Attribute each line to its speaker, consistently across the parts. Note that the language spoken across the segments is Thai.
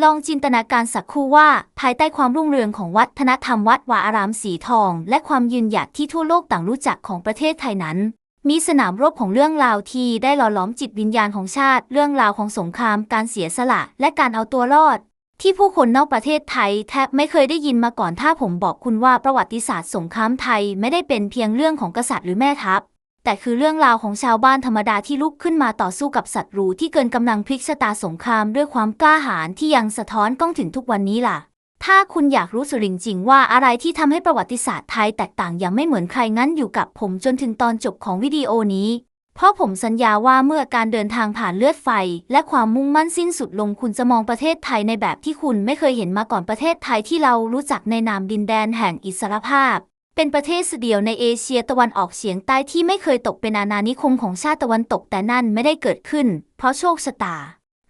Speaker 1: ลองจินตนาการสักครู่ว่า ภายใต้ความรุ่งเรืองของวัฒนธรรมวัดวาอารามสีทอง และความยืนหยัดที่ทั่วโลกต่างรู้จักของประเทศไทยนั้น มีสนามรบของเรื่องราวที่ได้หล่อหลอมจิตวิญญาณของชาติ เรื่องราวของสงคราม การเสียสละ และการเอาตัวรอด ที่ผู้คนนอกประเทศไทยแทบไม่เคยได้ยินมาก่อนถ้าผมบอกคุณว่าประวัติศาสตร์สงครามไทยไม่ได้เป็นเพียงเรื่องของกษัตริย์หรือแม่ทัพ แต่คือเรื่องราวของชาวบ้านธรรมดาที่ลุกขึ้นมาต่อสู้กับศัตรูที่เกินกำลังพลิกชะตาสงครามด้วยความกล้าหาญที่ยังสะท้อนกล้องถึงทุกวันนี้ล่ะ ถ้าคุณอยากรู้สุดจริงว่าอะไรที่ทำให้ประวัติศาสตร์ไทยแตกต่างอย่างไม่เหมือนใครงั้นอยู่กับผมจนถึงตอนจบของวิดีโอนี้ เพราะผมสัญญาว่าเมื่อการเดินทางผ่านเลือดไฟ และความมุ่งมั่นสิ้นสุดลงคุณจะมองประเทศไทยในแบบที่คุณไม่เคยเห็นมาก่อนประเทศไทยที่เรารู้จักในนามดินแดนแห่งอิสรภาพ เป็นประเทศเดียวในเอเชียตะวันออกเฉียงใต้ที่ไม่เคยตกเป็นอาณานิคมของชาติตะวันตกแต่นั่นไม่ได้เกิดขึ้น เพราะโชคชะตา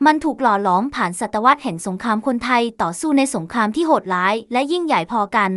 Speaker 1: มันถูกหล่อหลอมผ่านศตวรรษแห่งสงครามคนไทยต่อสู้ในสงครามที่โหดร้ายและยิ่งใหญ่พอกัน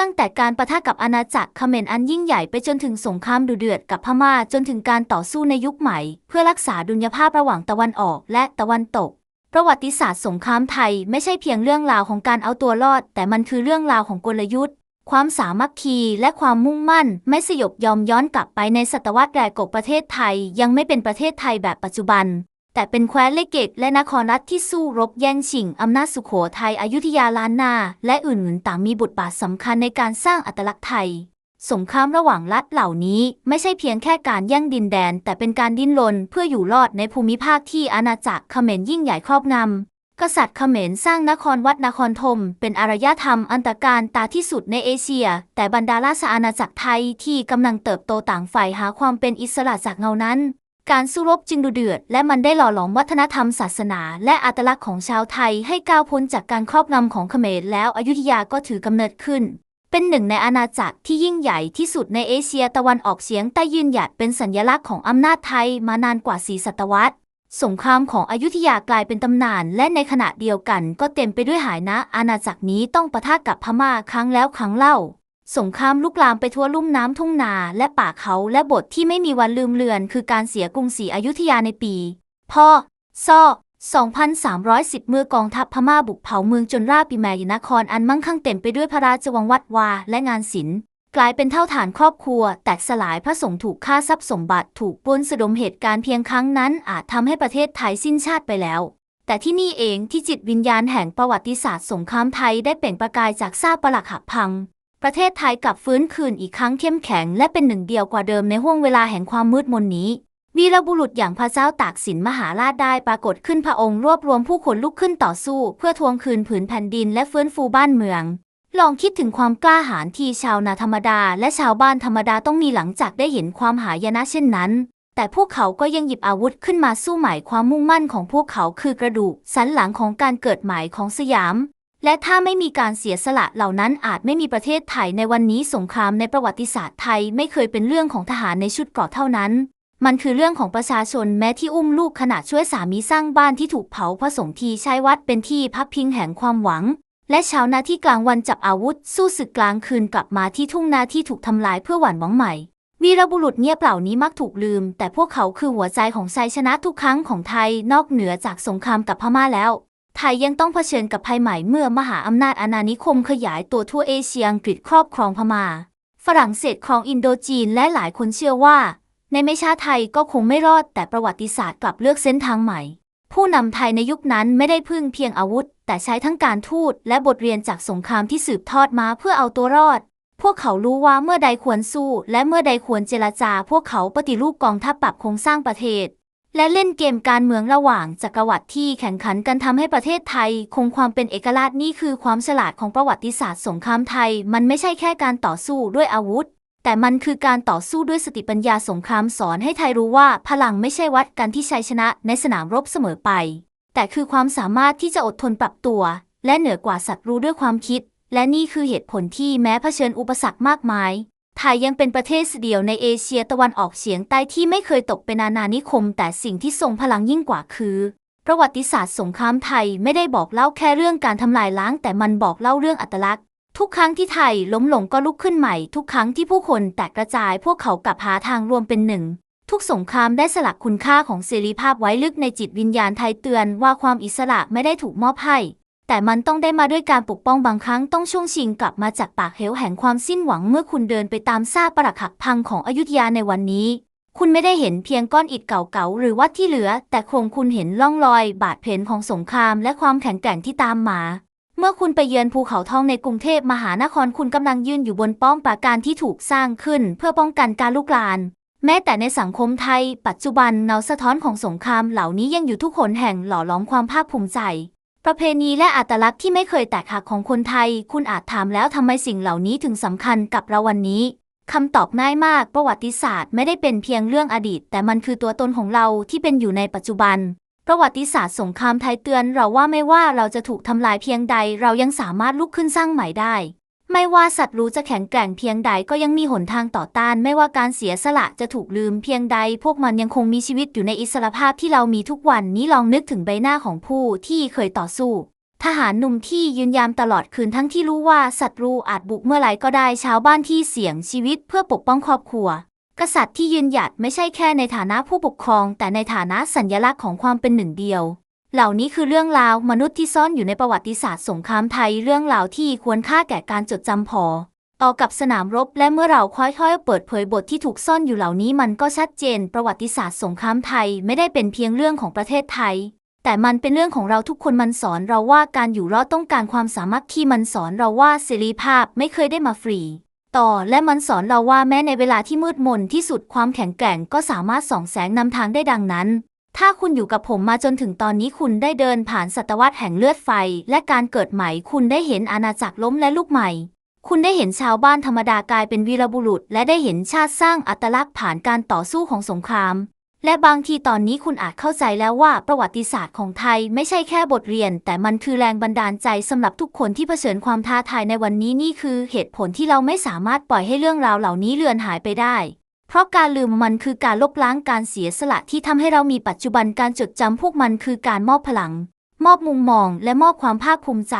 Speaker 1: ตั้งแต่การประทะกับอาณาจักรเขมรอันยิ่งใหญ่ไปจนถึงสงครามดุเดือดกับพม่าจนถึงการต่อสู้ในยุคใหม่ เพื่อรักษาดุลยภาพระหว่างตะวันออกและตะวันตกประวัติศาสตร์สงครามไทยไม่ใช่เพียงเรื่องราวของการเอาตัวรอด แต่มันคือเรื่องราวของกลยุทธ์ ความสามัคคีและความมุ่งมั่นไม่สยบยอมย้อนกลับไปในศตวรรษแรกกประเทศไทยยังไม่เป็นประเทศไทยแบบปัจจุบัน แต่เป็นแคว้นเลเกตและนครรัฐที่สู้รบแย่งชิงอำนาจสุขโขทัยอยุธยาล้านนา และอื่นๆต่างมีบทบาทสำคัญในการสร้างอัตลักษณ์ไทย สงครามระหว่างรัฐเหล่านี้ไม่ใช่เพียงแค่การแย่งดินแดน แต่เป็นการดิ้นรนเพื่ออยู่รอดในภูมิภาคที่อาณาจักรเขมรยิ่งใหญ่ครอบงำ กษัตริย์เขมรสร้างนครวัดนครธมเป็นอารยธรรมอันตรการตาที่สุดในเอเชีย แต่บรรดาราชอาณาจักรไทยที่กำลังเติบโตต่างฝ่ายหาความเป็นอิสระจากเงานั้น การสู้รบจึงดุเดือด และมันได้หล่อหลอมวัฒนธรรมศาสนา และอัตลักษณ์ของชาวไทยให้ก้าวพ้นจากการครอบงำของเขมรแล้วอยุธยาก็ถือกำเนิดขึ้น เป็นหนึ่งในอาณาจักรที่ยิ่งใหญ่ที่สุดในเอเชียตะวันออกเฉียงใต้ยืนหยัดเป็นสัญลักษณ์ของอำนาจไทยมานานกว่าสีศตวรรษ สงครามของอยุธยากลายเป็นตำนาน และในขณะเดียวกันก็เต็มไปด้วยหายนะ อาณาจักรนี้ต้องปะทะกับพม่าครั้งแล้วครั้งเล่า สงครามลุกลามไปทั่วลุ่มน้ำทุ่งนาและป่าเขาและบทที่ไม่มีวันลืมเลือน คือการเสียกรุงศรีอยุธยาในปีพศ2310 เมื่อกองทัพพม่าบุกเผาเมืองจนราบปีแมยนครอันมั่งคั่งเต็มไปด้วยพระราชวังวัดวาและงานศิลป์ กลายเป็นเท่าฐานครอบครัว แตกสลายพระสงฆ์ถูกฆ่าทรัพย์สมบัติถูกปล้นสะดมเหตุการณ์เพียงครั้งนั้น อาจทำให้ประเทศไทยสิ้นชาติไปแล้ว แต่ที่นี่เองที่จิตวิญญาณแห่งประวัติศาสตร์สงครามไทยได้เปล่งประกายจากซากปรักหักพัง ประเทศไทยกลับฟื้นคืนอีกครั้งเข้มแข็ง และเป็นหนึ่งเดียวกว่าเดิมในห้วงเวลาแห่งความมืดมนนี้วีรบุรุษอย่างพระเจ้าตากสินมหาราชได้ปรากฏขึ้นพระองค์รวบรวมผู้คนลุกขึ้นต่อสู้ เพื่อทวงคืนผืนแผ่นดินและฟื้นฟูบ้านเมือง ลองคิดถึงความกล้าหาญที่ชาวนาธรรมดาและชาวบ้านธรรมดาต้องมีหลังจากได้เห็นความหายนะเช่นนั้น แต่พวกเขาก็ยังหยิบอาวุธขึ้นมาสู้ใหม่ความมุ่งมั่นของพวกเขาคือกระดูกสันหลังของการเกิดใหม่ของสยาม และถ้าไม่มีการเสียสละเหล่านั้นอาจไม่มีประเทศไทยในวันนี้สงครามในประวัติศาสตร์ไทยไม่เคยเป็นเรื่องของทหารในชุดเกราะเท่านั้นมันคือเรื่องของประชาชนแม้ที่อุ้มลูกขณะช่วยสามีสร้างบ้านที่ถูกเผาพระสงฆ์ทีใช้วัดเป็นที่พักพิงแห่งความหวัง และชาวนาที่กลางวันจับอาวุธ สู้ศึกกลางคืนกลับมาที่ทุ่งนาที่ถูกทำลายเพื่อหวั่นหวังใหม่วีรบุรุษเงียบเหล่านี้มักถูกลืม แต่พวกเขาคือหัวใจของชัยชนะทุกครั้งของไทยนอกเหนือจากสงครามกับพม่าแล้ว ไทยยังต้องเผชิญกับภัยใหม่เมื่อมหาอำนาจอาณานิคมขยายตัวทั่วเอเชียอังกฤษครอบครองพม่า ฝรั่งเศสครองอินโดจีนและหลายคนเชื่อว่า ในไม่ช้าไทยก็คงไม่รอดแต่ประวัติศาสตร์กลับเลือกเส้นทางใหม่ ผู้นำไทยในยุคนั้นไม่ได้พึ่งเพียงอาวุธ แต่ใช้ทั้งการทูตและบทเรียนจากสงครามที่สืบทอดมาเพื่อเอาตัวรอด พวกเขารู้ว่าเมื่อใดควรสู้ และเมื่อใดควรเจรจา พวกเขาปฏิรูปกองทัพปรับโครงสร้างประเทศ และเล่นเกมการเมืองระหว่างจักรวรรดิที่แข่งขันกันทำให้ประเทศไทย คงความเป็นเอกราชนี่คือความฉลาดของประวัติศาสตร์สงครามไทย มันไม่ใช่แค่การต่อสู้ด้วยอาวุธแต่มันคือการต่อสู้ด้วยสติปัญญาสงครามสอนให้ไทยรู้ว่าพลังไม่ใช่วัดกันที่ชัยชนะในสนามรบเสมอไป แต่คือความสามารถที่จะอดทนปรับตัว และเหนือกว่าศัตรูด้วยความคิด และนี่คือเหตุผลที่แม้เผชิญอุปสรรคมากมายไทยยังเป็นประเทศเดียวในเอเชียตะวันออกเฉียงใต้ที่ไม่เคยตกเป็นอาณานิคม แต่สิ่งที่ทรงพลังยิ่งกว่าคือ ประวัติศาสตร์สงครามไทยไม่ได้บอกเล่าแค่เรื่องการทำลายล้าง แต่มันบอกเล่าเรื่องอัตลักษณ์ ทุกครั้งที่ไทยล้มลงก็ลุกขึ้นใหม่ ทุกครั้งที่ผู้คนแตกกระจายพวกเขากลับหาทางรวมเป็นหนึ่ง ทุกสงครามได้สลักคุณค่าของเสรีภาพไว้ลึกในจิตวิญญาณไทยเตือนว่าความอิสระไม่ได้ถูกมอบให้ แต่มันต้องได้มาด้วยการปกป้องบางครั้งต้องช่วงชิงกลับมาจากปากเหวแห่งความสิ้นหวังเมื่อคุณเดินไปตามซากปรักหักพังของอยุธยาในวันนี้ คุณไม่ได้เห็นเพียงก้อนอิฐเก่าๆหรือวัดที่เหลือ แต่คงคุณเห็นร่องรอย บาดแผลของสงครามและความแข็งแกร่งที่ตามมาเมื่อคุณไปเยือนภูเขาทองในกรุงเทพมหานครคุณกำลังยืนอยู่บนป้อมปราการที่ถูกสร้างขึ้น เพื่อป้องกันการลุกลาน แม้แต่ในสังคมไทย ปัจจุบันเงาสะท้อนของสงครามเหล่านี้ยังอยู่ทุกคนแห่งหล่อหลอมความภาคภูมิใจ ประเพณีและอัตลักษณ์ที่ไม่เคยแตกหักของคนไทย คุณอาจถามแล้วทำไมสิ่งเหล่านี้ถึงสำคัญกับเราวันนี้คำตอบง่ายมากประวัติศาสตร์ไม่ได้เป็นเพียงเรื่องอดีต แต่มันคือตัวตนของเราที่เป็นอยู่ในปัจจุบัน ประวัติศาสตร์สงครามไทยเตือนเราว่าไม่ว่าเราจะถูกทำลายเพียงใด เรายังสามารถลุกขึ้นสร้างใหม่ได้ ไม่ว่าสัตว์รู้จะแข็งแกร่งเพียงใดก็ยังมีหนทางต่อต้าน ไม่ว่าการเสียสละจะถูกลืมเพียงใด พวกมันยังคงมีชีวิตอยู่ในอิสรภาพที่เรามีทุกวันนี้ลองนึกถึงใบหน้าของผู้ที่เคยต่อสู้ ทหารหนุ่มที่ยืนยามตลอดคืนทั้งที่รู้ว่าศัตรูอาจบุกเมื่อไหร่ก็ได้ชาวบ้านที่เสี่ยงชีวิตเพื่อปกป้องครอบครัว กษัตริย์ที่ยืนหยัดไม่ใช่แค่ในฐานะผู้ปกครอง แต่ในฐานะสัญลักษณ์ของความเป็นหนึ่งเดียว เหล่านี้คือเรื่องราวมนุษย์ที่ซ่อนอยู่ในประวัติศาสตร์สงครามไทยเรื่องราวที่ควรค่าแก่การจดจำพอต่อกับสนามรบและเมื่อเราค่อยๆ เปิดเผยบทที่ถูกซ่อนอยู่เหล่านี้มันก็ชัดเจน ประวัติศาสตร์สงครามไทยไม่ได้เป็นเพียงเรื่องของประเทศไทย แต่มันเป็นเรื่องของเราทุกคนมันสอนเราว่าการอยู่รอดต้องการความสามัคคีมันสอนเราว่าเสรีภาพไม่เคยได้มาฟรี ต่อและมันสอนเราว่าแม้ในเวลาที่มืดมนที่สุดความแข็งแกร่งก็สามารถส่องแสงนำทางได้ดังนั้น ถ้าคุณอยู่กับผมมาจนถึงตอนนี้คุณได้เดินผ่านศตวรรษแห่งเลือดไฟ และการเกิดใหม่ คุณได้เห็นอาณาจักรล้มและลุกใหม่ คุณได้เห็นชาวบ้านธรรมดากลายเป็นวีรบุรุษ และได้เห็นชาติสร้างอัตลักษณ์ผ่านการต่อสู้ของสงคราม และบางทีตอนนี้คุณอาจเข้าใจแล้วว่าประวัติศาสตร์ของไทยไม่ใช่แค่บทเรียน แต่มันคือแรงบันดาลใจสำหรับทุกคนที่เผชิญความท้าทายในวันนี้นี่คือเหตุผลที่เราไม่สามารถปล่อยให้เรื่องราวเหล่านี้เลือนหายไปได้ เพราะการลืมมันคือการลบล้างการเสียสละที่ทำให้เรามีปัจจุบันการจดจำพวกมันคือการมอบพลัง มอบมุมมอง และมอบความภาคภูมิใจ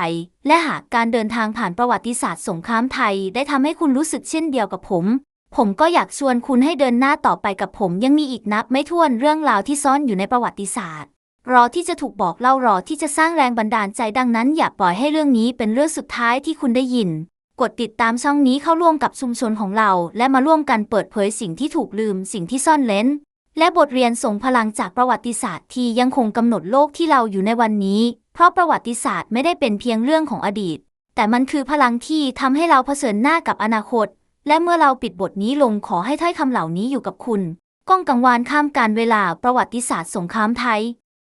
Speaker 1: และหากการเดินทางผ่านประวัติศาสตร์สงครามไทย ได้ทำให้คุณรู้สึกเช่นเดียวกับผม ผมก็อยากชวนคุณให้เดินหน้าต่อไปกับผมยังมีอีกนับไม่ถ้วนเรื่องราวที่ซ่อนอยู่ในประวัติศาสตร์รอที่จะถูกบอกเล่ารอที่จะสร้างแรงบันดาลใจดังนั้น อย่าปล่อยให้เรื่องนี้เป็นเรื่องสุดท้ายที่คุณได้ยิน กดติดตามช่องนี้เข้าร่วมกับชุมชนของเรา และมาร่วมกันเปิดเผยสิ่งที่ถูกลืม สิ่งที่ซ่อนเล้น และบทเรียนส่งพลังจากประวัติศาสตร์ที่ยังคงกำหนดโลกที่เราอยู่ในวันนี้ เพราะประวัติศาสตร์ไม่ได้เป็นเพียงเรื่องของอดีต แต่มันคือพลังที่ทำให้เราเผชิญหน้ากับอนาคต และเมื่อเราปิดบทนี้ลงขอให้ถ้อยคำเหล่านี้อยู่กับคุณ ก้องกังวานข้ามการเวลาประวัติศาสตร์สงครามไทย